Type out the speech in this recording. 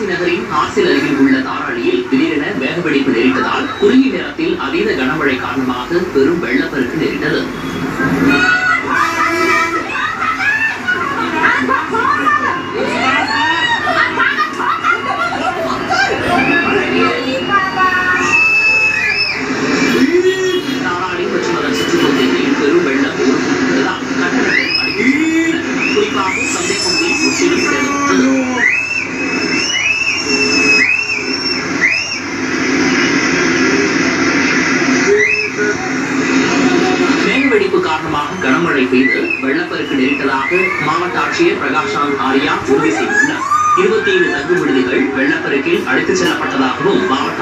காசி நகரின் காசில் அருகில் உள்ள தாராளியில் திடீரென வேகவெடிப்பு நேரிட்டதால் குறுகிய நேரத்தில் அதீத கனமழை காரணமாக பெரும் வெள்ளப்பெருக்கு நேரிட்டது. வெடிப்பு காரணமாக கனமழை பெய்து வெள்ளப்பெருக்கு நேரிட்டதாக மாவட்ட ஆட்சியர் பிரகாஷாந்த் ஆரியா உறுதி செய்துள்ளார். இருபத்தி ஏழு தங்கு விடுதிகள் வெள்ளப்பெருக்கில் அழைத்துச் செல்லப்பட்டதாகவும் மாவட்ட